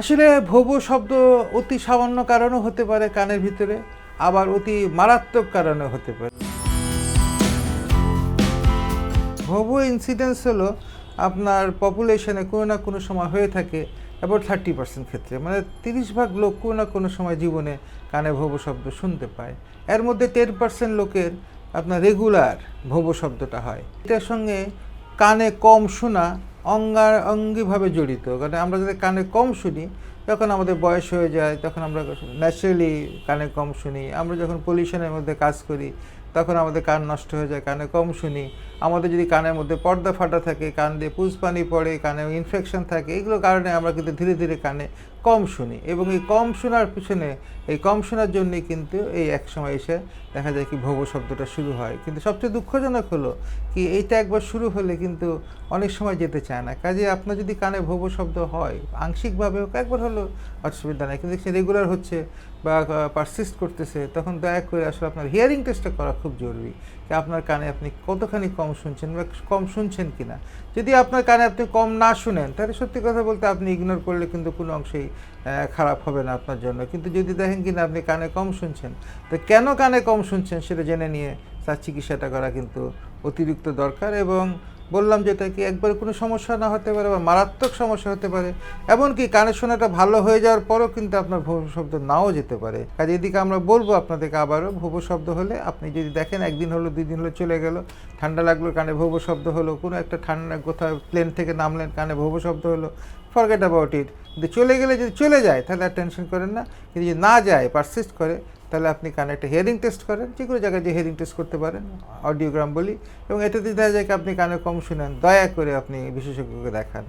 আসলে ভবু শব্দ অতি সামান্য কারণও হতে পারে কানের ভিতরে, আবার অতি মারাত্মক কারণে হতে পারে। ভবু ইনসিডেন্স হলো আপনার পপুলেশনে কোনো না কোনো সময় হয়ে থাকে অ্যাবাউট থার্টি পার্সেন্ট ক্ষেত্রে। মানে তিরিশ ভাগ লোক কোনো না কোনো সময় জীবনে কানে ভবু শব্দ শুনতে পায়। এর মধ্যে টেন পার্সেন্ট লোকের আপনার রেগুলার ভবু শব্দটা হয়। এটার সঙ্গে কানে কম শোনা অঙ্গা অঙ্গিভাবে জড়িত। কারণ আমরা যদি কানে কম শুনি যখন আমাদের বয়স হয়ে যায়, তখন আমরা ন্যাচারালি কানে কম শুনি। আমরা যখন পলিউশনের মধ্যে কাজ করি, তখন আমাদের কান নষ্ট হয়ে যায়, কানে কম শুনি। আমাদের যদি কানের মধ্যে পর্দা ফাটা থাকে, কান দিয়ে পুজপানি পড়ে কানে ইনফেকশন থাকে এগুলো কারণে আমরা কিন্তু ধীরে ধীরে কানে কম শুনি এবং এই কম শোনার পিছনে, এই কম শোনার জন্যই কিন্তু এই এক সময় এসে দেখা যায় কি ভব শব্দটা শুরু হয়। কিন্তু সবচেয়ে দুঃখজনক হলো কি এইটা একবার শুরু হলে কিন্তু অনেক সময় যেতে চায় না। কাজে আপনার যদি কানে ভব শব্দ হয়, আংশিকভাবে হোক, একবার হলো অসুবিধা নেই। কিন্তু সে রেগুলার হচ্ছে বা পারসিস্ট করতেছে, তখন দয়া করে আসলে আপনার হিয়ারিং টেস্টটা করা খুব জরুরি যে আপনার কানে আপনি কতখানি কম শুনছেন বা কম শুনছেন কি না যদি আপনার কানে আপনি কম না শুনেন, তাহলে সত্যি কথা বলতে আপনি ইগনোর করলে কিন্তু কোনো অংশেই খারাপ হবে না আপনার জন্য। কিন্তু যদি দেখেন কিনা আপনি কানে কম শুনছেন, তো কেন কানে কম শুনছেন সেটা জেনে নিয়ে তার চিকিৎসাটা করা কিন্তু অতিরিক্ত দরকার এবং বললাম যেটা কি একবার কোনো সমস্যা না হতে পারে বা মারাত্মক সমস্যা হতে পারে। এমনকি কানের শোনাটা ভালো হয়ে যাওয়ার পরও কিন্তু আপনার ভূ শব্দ নাও যেতে পারে। কাজে এদিকে আমরা বলব আপনাদেরকে আবারও, ভূব শব্দ হলে আপনি যদি দেখেন একদিন হলো দুই দিন হলো চলে গেল, ঠান্ডা লাগল, কানে ভূব শব্দ হলো, কোনো একটা ঠান্ডা কোথাও প্লেন থেকে নামলেন, কানে ভূব শব্দ হলো ফরগেট অ্যাবাউট ইট কিন্তু চলে গেলে যদি চলে যায়, তাহলে আর টেনশন করেন না। কিন্তু যদি না যায় পারসিস্ট করে, তাহলে আপনি কানে একটা হিয়ারিং টেস্ট করেন। যে কোনো জায়গায় যে হিয়ারিং টেস্ট করতে পারেন অডিওগ্রাম বলি। এবং এটাতে দেখা যায় আপনি কানে কম শুনেন। দয়া করে আপনি বিশেষজ্ঞকে দেখান।